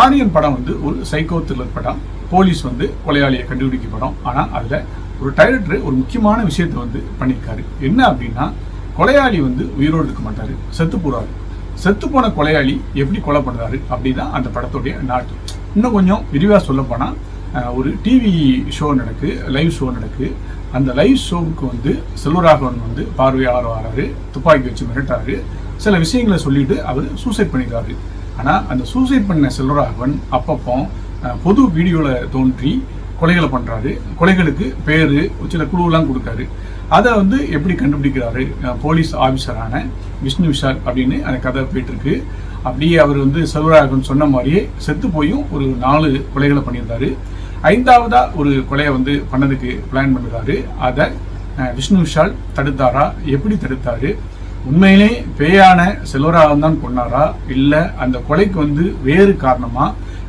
ஆரியன் படம் வந்து ஒரு சைக்கோ த்ரில்லர் படம். போலீஸ் வந்து கொலையாளியை கண்டுபிடிக்க படம். ஆனால் அதில் ஒரு டைரக்டர் ஒரு முக்கியமான விஷயத்தை வந்து பண்ணியிருக்காரு. என்ன அப்படின்னா கொலையாளி வந்து உயிரோடு இருக்க மாட்டார். செத்து போறாரு. செத்து போன கொலையாளி எப்படி கொலை பண்ணுறாரு அப்படிதான் அந்த படத்துடைய நாட்டு. இன்னும் கொஞ்சம் விரிவாக சொல்ல போனால் ஒரு டிவி ஷோ நடக்கு லைவ் ஷோ நடக்கு. அந்த லைவ் ஷோவுக்கு வந்து செல்வராகவன் வந்து பார்வையாளர் வராரு துப்பாக்கி வச்சு மிரட்டாரு. சில விஷயங்களை சொல்லிட்டு அவர் சூசைட் பண்ணிடுறாரு. ஆனால் அந்த சூசைட் பண்ண செல்வராகவன் அப்பப்போ பொது வீடியோவில் தோன்றி கொலைகளை பண்ணுறாரு கொலைகளுக்கு பேர் சில குழுவெல்லாம் கொடுக்காரு அதை வந்து எப்படி கண்டுபிடிக்கிறாரு? போலீஸ் ஆஃபீஸரான விஷ்ணு விஷால் அப்படின்னு அந்த கதை போயிட்டுருக்கு. அப்படியே அவர் வந்து செல்வராகவன் சொன்ன மாதிரியே செத்து போயும் ஒரு நாலு கொலைகளை பண்ணியிருந்தாரு. ஐந்தாவதா ஒரு கொலையை வந்து பண்ணதுக்கு பிளான் பண்ணுறாரு. அதை விஷ்ணு விஷால் தடுத்தாரா? எப்படி தடுத்தாரு? உண்மையிலே பேயான செல்வராகவன் தான் கொன்னாரா இல்லை அந்த கொலைக்கு வந்து வேறு காரணமா?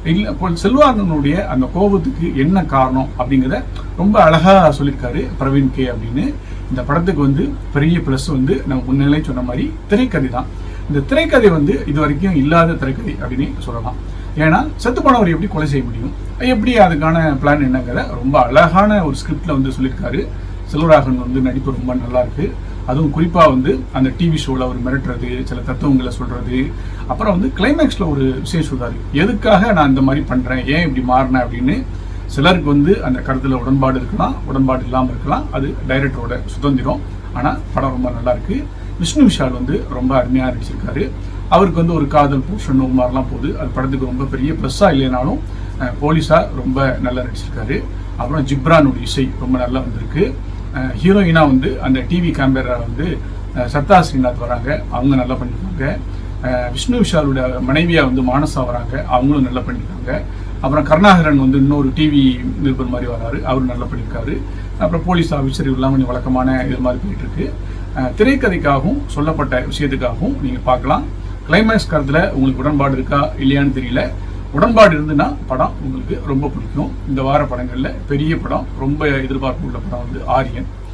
இல்லை இப்போ செல்வாரனுடைய அந்த கோபத்துக்கு என்ன காரணம் அப்படிங்கிறத ரொம்ப அழகாக சொல்லியிருக்காரு பிரவீன் கே அப்படின்னு. இந்த படத்துக்கு வந்து பெரிய ப்ளஸ் வந்து நம்ம முன்னிலை சொன்ன மாதிரி திரைக்கதை தான். இந்த திரைக்கதை வந்து இது வரைக்கும் இல்லாத திரைக்கதை அப்படின்னு சொல்லலாம். ஏன்னா செத்து போனவர் எப்படி கொலை செய்ய முடியும்? எப்படி அதுக்கான பிளான் என்னங்கிற ரொம்ப அழகான ஒரு ஸ்கிரிப்டில் வந்து சொல்லியிருக்காரு. செல்வராகவன் வந்து நடிப்பு ரொம்ப நல்லா இருக்குது அதுவும் குறிப்பாக வந்து அந்த டிவி ஷோவில் அவர் மிரட்டுறது சில தத்துவங்களை சொல்கிறது அப்புறம் வந்து கிளைமேக்ஸில் ஒரு விஷயம் சொல்றாரு. எதுக்காக நான் இந்த மாதிரி பண்ணுறேன் ஏன் இப்படி மாறினேன் அப்படின்னு சிலருக்கு வந்து அந்த கருத்தில் உடன்பாடு இருக்கலாம் உடன்பாடு இல்லாமல் இருக்கலாம். அது டைரக்டரோட சுதந்திரம். ஆனால் படம் ரொம்ப நல்லா இருக்கு. விஷ்ணு விஷால் வந்து ரொம்ப அருமையாக நடிச்சிருக்காரு. அவருக்கு வந்து ஒரு காதல் பூஷன் மாதிரிலாம் போகுது. அது படத்துக்கு ரொம்ப பெரிய ப்ளஸ்ஸாக இல்லைனாலும் போலீஸாக ரொம்ப நல்லா நடிச்சிருக்காரு. அப்புறம் ஜிப்ரானுடைய இசை ரொம்ப நல்லா வந்திருக்கு. ஹீரோயினாக வந்து அந்த டிவி கேமரா வந்து சத்தா ஸ்ரீநாத் வராங்க. அவங்க நல்லா பண்ணியிருக்காங்க விஷ்ணு விஷாலோட மனைவியாக வந்து மானசா வராங்க. அவங்களும் நல்லா பண்ணியிருக்காங்க அப்புறம் கருணாகரன் வந்து இன்னொரு டிவி நிருபர் மாதிரி வராரு. அவர் நல்லா பண்ணியிருக்காரு அப்புறம் போலீஸ் ஆஃபீஸர் இல்லாமல் கொஞ்சம் வழக்கமான இது மாதிரி போயிட்டுருக்கு. திரைக்கதைக்காகவும் சொல்லப்பட்ட விஷயத்துக்காகவும் நீங்கள் பார்க்கலாம். கிளைமேக்ஸ் கருத்தில் உங்களுக்கு உடன்பாடு இருக்கா இல்லையான்னு தெரியல. உடன்பாடு இருந்துன்னா படம் உங்களுக்கு ரொம்ப பிடிக்கும். இந்த வார படங்களில் பெரிய படம் ரொம்ப எதிர்பார்ப்பு உள்ள படம் வந்து ஆரியன்.